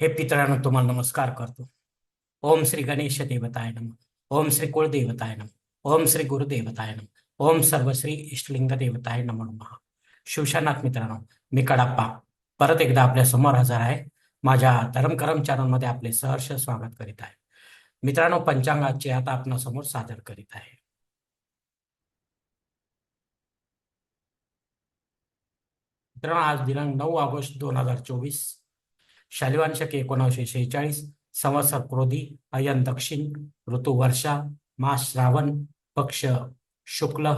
हे पितळानं तुम्हाला नमस्कार करतो. ओम श्री गणेश देवताय नम. ओम श्री कुळदेवताय नम. ओम श्री गुरुदेवताय नम. ओम सर्वश्री इष्टलिंग देवताय नमो नमः. शिवशानाथ मित्रांनो मी कडाप्पा. परत एकदा आपल्यासमोर हजर आहे. माझ्या धर्म चॅनलमध्ये आपले सहर्ष स्वागत करीत आहे. मित्रांनो पंचांगाचे आता आपणासमोर सादर करीत आहे. मित्रांनो आज दिनांक नऊ ऑगस्ट दोन हजार चोवीस. शालिवांशक एकोणाशे शेहेचाळीस संवत्सर क्रोधी अयन दक्षिण ऋतू वर्षा मास श्रावण पक्ष शुक्ल.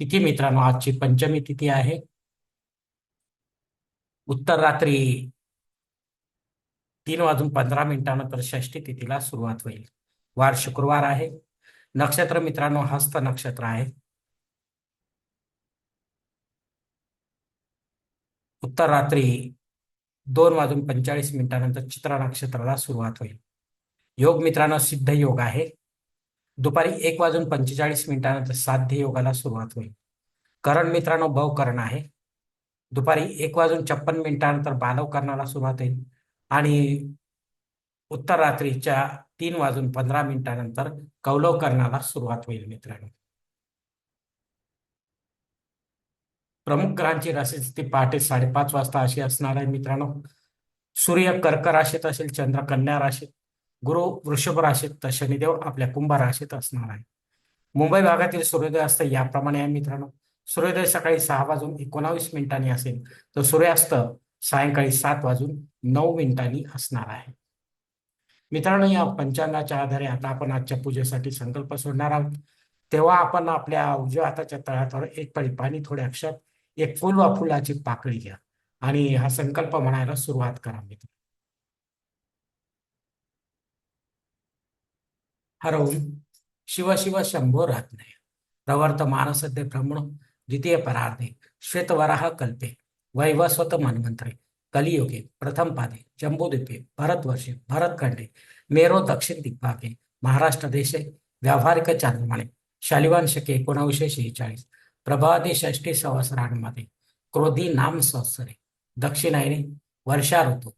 तिथी मित्रांनो आजची पंचमी तिथी आहे. उत्तर रात्री तीन वाजून पंधरा मिनिटानंतर षष्टी तिथीला सुरुवात होईल. वार शुक्रवार आहे. नक्षत्र मित्रांनो हस्त नक्षत्र आहे. उत्तर रात्री दोन वाजून पंचेचाळीस मिनिटानंतर चित्रा नक्षत्राला सुरुवात होईल. योग मित्रांनो सिद्ध योग आहे. दुपारी एक वाजून पंचेचाळीस मिनिटानंतर साध्य योगाला सुरुवात होईल. करण मित्रांनो भवकरण आहे. दुपारी एक वाजून छप्पन मिनिटानंतर बालव करणाला सुरुवात होईल. आणि उत्तर रात्रीच्या तीन वाजून पंधरा मिनिटानंतर कौलव करणाला सुरुवात होईल मित्रांनो. प्रमुख ग्रहांची राशीस्थिती पहाटे साडेपाच वाजता अशी असणार आहे मित्रांनो. सूर्य कर्क राशीत असेल चंद्र कन्या राशीत गुरु वृषभ राशीत तर शनिदेव आपल्या कुंभ राशीत असणार आहे. मुंबई भागातील सूर्योदय असतं याप्रमाणे आहे मित्रांनो. सूर्योदय सकाळी सहा वाजून एकोणावीस मिनिटांनी असेल तर सूर्यास्त सायंकाळी सात वाजून नऊ मिनिटांनी असणार आहे. मित्रांनो या पंचांगाच्या आधारे आता आपण आजच्या पूजेसाठी संकल्प सोडणार आहोत. तेव्हा आपण आपल्या उजव्या हाताच्या तळावर एक पळी पाणी थोडे अक्षर एक फुल वा फुलाची पाकळी घ्या. आणि हा संकल्प म्हणायला सुरुवात करा मित्र. हरवून शिव शिव शंभो नाही प्रवर्त मानसद्य ब्रह्मण द्वितीय परार्धे. श्वेतवराह कल्पे. वैवस्वत मन्वंतरे कलियुगे. प्रथम पादे. जम्बूद्वीपे. भरतवर्षे. भरतखंडे. मेरो दक्षिण दिग्भागे. महाराष्ट्र देशे. व्यावहारिक चांद्रमाने शालिवांशके एकोणावीसशे शेहेचाळीस. प्रभादी षष्टी संवत्सरांमध्ये क्रोधी नाम संवत्सरे दक्षिणायने वर्षा ऋतू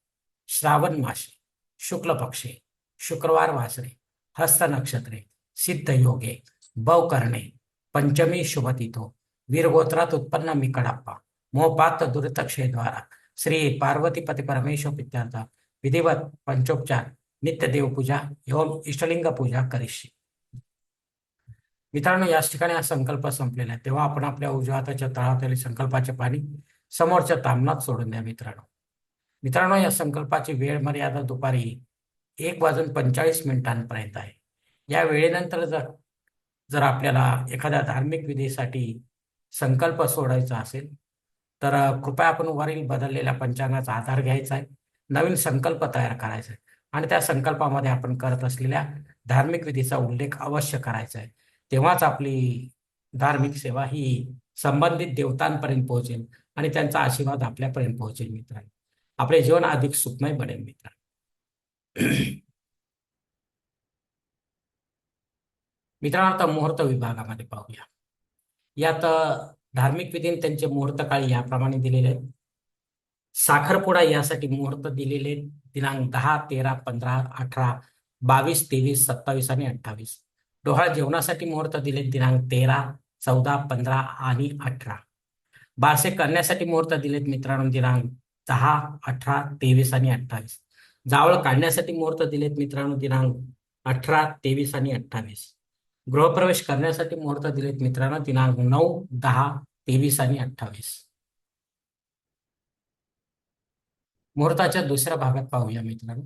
श्रावण मासे शुक्ल पक्षे शुक्रवार वासरे हस्त नक्षत्रे सिद्ध योगे बव करणे पंचमी शुभतिथो वीरगोत्रात उत्पन्न मी कडाप्पा मोपात दुरितक्षेद्वारा श्री पार्वतीपती परमेश्वर पित्यार्थ विधिवत पंचोपचार नित्य देवपूजा एवं इष्टलिंग पूजा करिष्ये मित्रांनो याच ठिकाणी हा संकल्प संपलेला आहे. तेव्हा आपण आपल्या उजव्या हाताच्या तळातली संकल्पाचे पाणी समोरच्या तामनात सोडून द्या मित्रांनो. मित्रांनो या संकल्पाची वेळ मर्यादा दुपारी एक वाजून पंचेचाळीस मिनिटांपर्यंत आहे. या वेळेनंतर जर जर आपल्याला एखाद्या धार्मिक विधीसाठी संकल्प सोडायचा असेल तर कृपया आपण वरील बदललेल्या पंचांगाचा आधार घ्यायचा आहे. नवीन संकल्प तयार करायचा आहे. आणि त्या संकल्पामध्ये आपण करत असलेल्या धार्मिक विधीचा उल्लेख अवश्य करायचा आहे. तेव्हाच आपली धार्मिक सेवा ही संबंधित देवतांपर्यंत पोहोचेल आणि त्यांचा आशीर्वाद आपल्यापर्यंत पोहोचेल मित्रांनो. आपले जीवन अधिक सुखमय बनेल मित्रांनो. मित्रांनो आता मुहूर्त विभागामध्ये पाहूया. यात धार्मिक विधीने त्यांचे मुहूर्त काळी याप्रमाणे दिलेले आहेत. साखरपुडा यासाठी मुहूर्त दिलेले दिनांक दहा तेरा पंधरा अठरा बावीस तेवीस सत्तावीस आणि अठ्ठावीस. डोहाळ जेवणासाठी मुहूर्त दिले दिनांक तेरा चौदा पंधरा आणि अठरा. बारसे करण्यासाठी मुहूर्त दिलेत मित्रांनो दिनांक दहा अठरा तेवीस आणि अठ्ठावीस. जावळ काढण्यासाठी मुहूर्त दिलेत मित्रांनो दिनांक अठरा तेवीस आणि अठ्ठावीस. गृहप्रवेश करण्यासाठी मुहूर्त दिलेत मित्रांनो दिनांक नऊ दहा तेवीस आणि अठ्ठावीस. मुहूर्ताच्या दुसऱ्या भागात पाहूया मित्रांनो.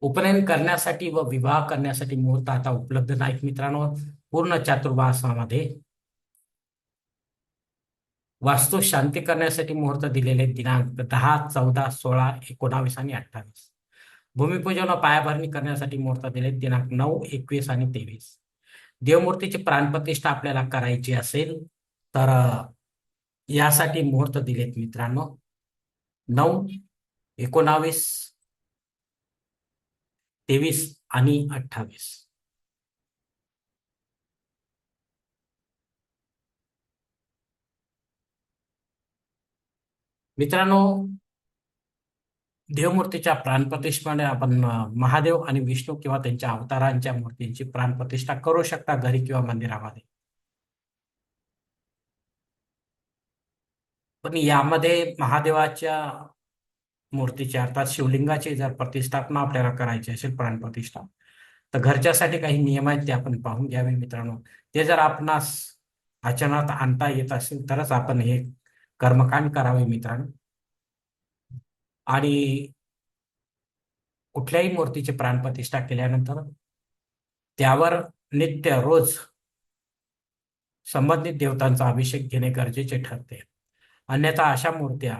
उपनयन करण्यासाठी व विवाह करण्यासाठी मुहूर्त आता उपलब्ध नाहीत मित्रांनो. पूर्ण चातुर्मासामध्ये वास्तू शांती करण्यासाठी मुहूर्त दिलेले दिनांक दहा चौदा सोळा एकोणावीस आणि अठ्ठावीस. भूमिपूजन व पायाभरणी करण्यासाठी मुहूर्त दिले दिनांक नऊ एकवीस आणि तेवीस. देवमूर्तीची प्राणप्रतिष्ठा आपल्याला करायची असेल तर यासाठी मुहूर्त दिलेत मित्रांनो. नऊ एकोणावीस तेवीस आणि अठ्ठावीस. मित्रांनो देवमूर्तीच्या प्राणप्रतिष्ठेमध्ये आपण महादेव आणि विष्णू किंवा त्यांच्या अवतारांच्या मूर्तींची प्राणप्रतिष्ठा करू शकता घरी किंवा मंदिरामध्ये. पण यामध्ये महादेवाच्या मूर्तीची अर्थात शिवलिंगाची जर प्रतिष्ठापना आपल्याला करायची असेल प्राण प्रतिष्ठा तर घरच्यासाठी काही नियम आहेत ते आपण पाहून घ्यावे मित्रांनो. ते जर आपणास आचरणात आणता येत असेल तरच आपण हे कर्मकांड करावे मित्रांनो. आणि कुठल्याही मूर्तीची प्राणप्रतिष्ठा केल्यानंतर त्यावर नित्य रोज संबंधित देवतांचा अभिषेक घेणे गरजेचे ठरते. अन्यथा अशा मूर्त्या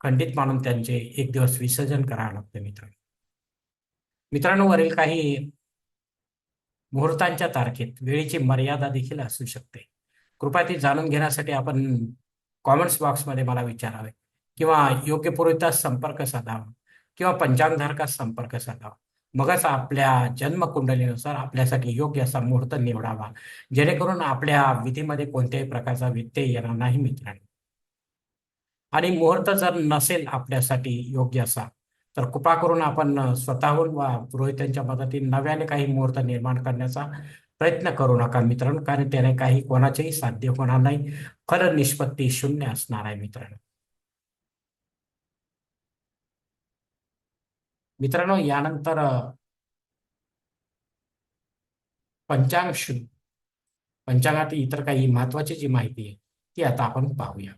खंडित मानून त्यांचे एक दिवस विसर्जन करावे लागते मित्रांनो. मित्रांनो वरील काही मुहूर्तांच्या तारखेत वेळेची मर्यादा देखील असू शकते. कृपया ती जाणून घेण्यासाठी आपण कॉमेंट्स बॉक्समध्ये मला विचारावे. किंवा योग्य पुरोहितास संपर्क साधावा. किंवा पंचांगधारकास संपर्क साधावा. मगच आपल्या जन्मकुंडलीनुसार आपल्यासाठी योग्य असा मुहूर्त निवडावा. जेणेकरून आपल्या विधीमध्ये कोणत्याही प्रकारचा व्यत्यय येणार नाही मित्रांनो. आणि मुहूर्त जर नसेल आपल्यासाठी योग्य असा तर कृपा करून आपण स्वतःहून वा पुरोहितांच्या मदतीने नव्याने काही मुहूर्त निर्माण करण्याचा प्रयत्न करू नका मित्रांनो कारण त्याने काही कोणाचेही साध्य होणार नाही. खरं निष्पत्ती शून्य असणार आहे मित्रांनो. मित्रांनो यानंतर पंचांग शून्य. पंचांगात इतर काही महत्वाची जी माहिती आहे ती आता आपण पाहूया.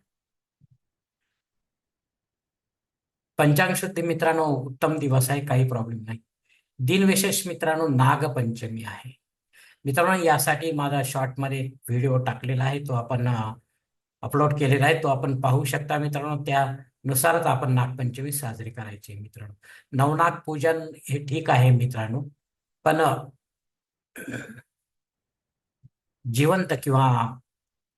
पंचांग शुद्धी मित्रांनो उत्तम दिवस आहे काही प्रॉब्लेम नाही. दिनविशेष मित्रांनो नागपंचमी आहे. मित्रांनो यासाठी माझा शॉर्टमध्ये व्हिडिओ टाकलेला आहे तो आपण अपलोड केलेला आहे तो आपण पाहू शकता मित्रांनो. त्यानुसारच आपण नागपंचमी साजरी करायची मित्रांनो. नवनाग पूजन हे ठीक आहे मित्रांनो पण जिवंत किंवा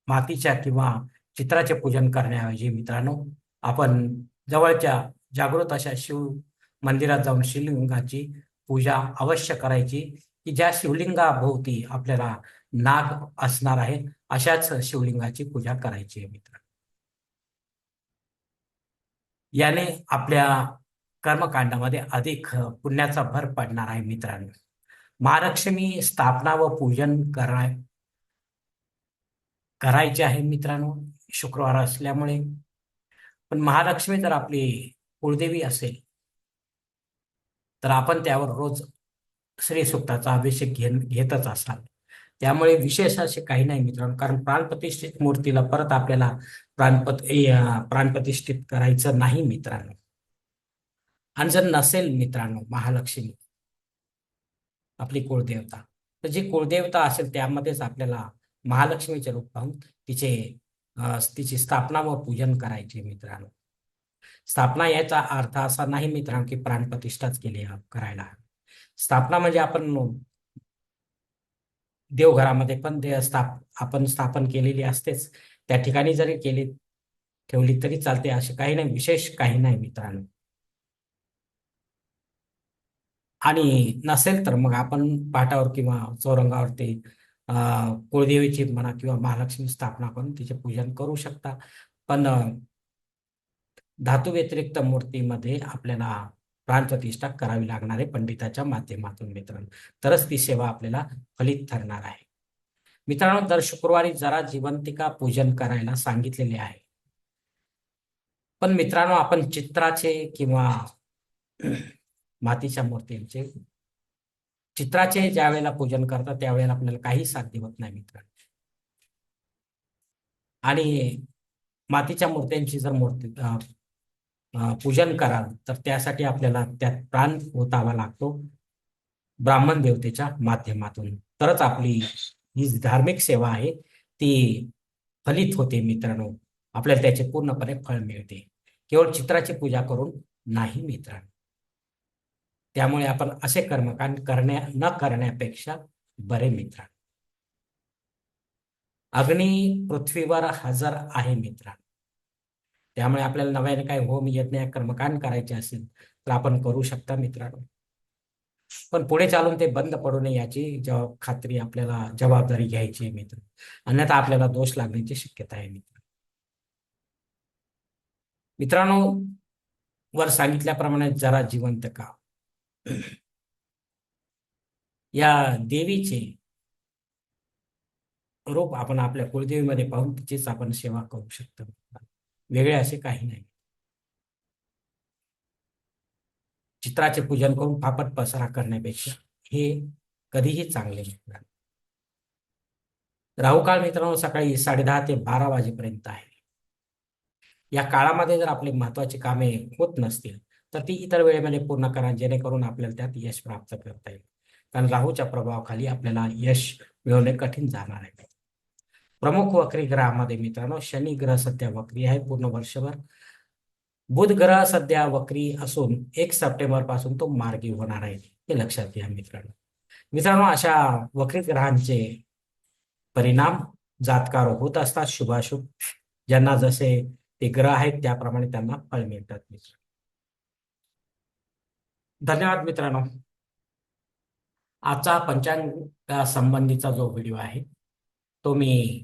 मातीच्या किंवा चित्राचे पूजन करण्याऐवजी मित्रांनो आपण जवळच्या जागृत अशा शिव मंदिरात जाऊन शिवलिंगाची पूजा अवश्य करायची की ज्या शिवलिंगाभोवती आपल्याला नाग असणार आहे अशाच शिवलिंगाची पूजा करायची आहे मित्र याने आपल्या कर्मकांडामध्ये अधिक पुण्याचा भर पडणार आहे मित्रांनो. महालक्ष्मी स्थापना व पूजन कराय करायचे आहे मित्रांनो शुक्रवार असल्यामुळे. पण महालक्ष्मी जर आपली कुळदेवी असेल तर आपण त्यावर रोज श्री सुक्ताचा अभिषेक घे घेतच असाल. त्यामुळे विशेष असे काही नाही मित्रांनो कारण प्राणप्रतिष्ठित मूर्तीला परत आपल्याला प्राणपत प्राणप्रतिष्ठित करायचं नाही मित्रांनो. आणि जर नसेल मित्रांनो महालक्ष्मी आपली कुळदेवता तर जी कुळदेवता असेल त्यामध्येच आपल्याला महालक्ष्मीचे रूप पाहून तिचे तिची स्थापना व पूजन करायचे मित्रांनो. स्थापना याचा अर्थ असा नाही मित्रांनो की प्राणप्रतिष्ठाच केली करायला. स्थापना म्हणजे आपण देवघरामध्ये पण दे स्थाप आपण स्थापन केलेली असतेच. त्या ठिकाणी जरी केली ठेवली तरी चालते असे काही नाही विशेष काही नाही मित्रांनो. आणि नसेल तर मग आपण पाटावर किंवा चौरंगावरती कुळदेवीची म्हणा किंवा महालक्ष्मी स्थापना करून तिचे पूजन करू शकता. पण धातू व्यतिरिक्त मूर्तीमध्ये आपल्याला प्राणप्रतिष्ठा करावी लागणार आहे पंडिताच्या माध्यमातून मित्रांनो. तरच ती सेवा आपल्याला फलित ठरणार आहे. मित्रांनो दर शुक्रवारी जरा जिवंतिका पूजन करायला सांगितलेले आहे. पण मित्रांनो आपण चित्राचे किंवा मातीच्या मूर्तींचे चित्राचे ज्या वेळेला पूजन करतात त्यावेळेला आपल्याला काही साध्य होत नाही मित्रांनो. आणि मातीच्या मूर्त्यांची जर मूर्ती पूजन कराल तर त्यासाठी आपल्याला त्यात प्राण ओतावा लागतो. ब्राह्मण देवतेच्या माध्यमातून. तरच आपली ही धार्मिक सेवा आहे ती फलित होते मित्रांनो. आपल्याला त्याचे पूर्णपणे फळ मिळते. केवळ चित्राची पूजा करून नाही मित्रांनो. त्यामुळे आपण असे कर्मकांड करण्या न करण्यापेक्षा बरे मित्रांनो. अग्नी पृथ्वीवर हजर आहे मित्रांनो. त्यामुळे आपल्याला नव्याने काही होम यज्ञ कर्मकांड करायचे असेल तर आपण करू शकता मित्रांनो. पण पुढे चालून ते बंद पडू नये याची जबाब खात्री आपल्याला जबाबदारी घ्यायची आहे मित्र. अन्यथा आपल्याला दोष लागण्याची शक्यता आहे मित्र. मित्रांनो वर सांगितल्याप्रमाणे जरा जिवंत का? या देवीचे रूप आपण आपल्या कुलदेवीमध्ये पाहून तिचीच आपण सेवा करू शकतो वेगळे असे काही नाही. चित्राचे पूजन करून फापट पसारा करण्यापेक्षा हे कधीही चांगले राहू राहुकाळ मित्रांनो सकाळी साडेदहा ते बारा वाजेपर्यंत आहे. या काळामध्ये जर आपले महत्वाची कामे होत नसतील तर ती इतर वेळेमध्ये पूर्ण करा जेणेकरून आपल्याला त्यात यश प्राप्त करता येईल. कारण राहूच्या प्रभावाखाली आपल्याला यश मिळवणे कठीण जाणार आहे. प्रमुख वक्री ग्रहामध्ये मित्रांनो शनी ग्रह सध्या वक्री आहे पूर्ण वर्षभर. बुध ग्रह सध्या वक्री असून एक सप्टेंबरपासून तो मार्गी होणार आहे हे लक्षात घ्या मित्रांनो. मित्रांनो अशा वक्री ग्रहांचे परिणाम जातकार होत असतात शुभाशुभ. ज्यांना जसे ते ग्रह आहेत त्याप्रमाणे त्यांना फळ मिळतात मित्र धन्यवाद मित्रांनो. आजचा पंचांग संबंधीचा जो व्हिडिओ आहे तो मी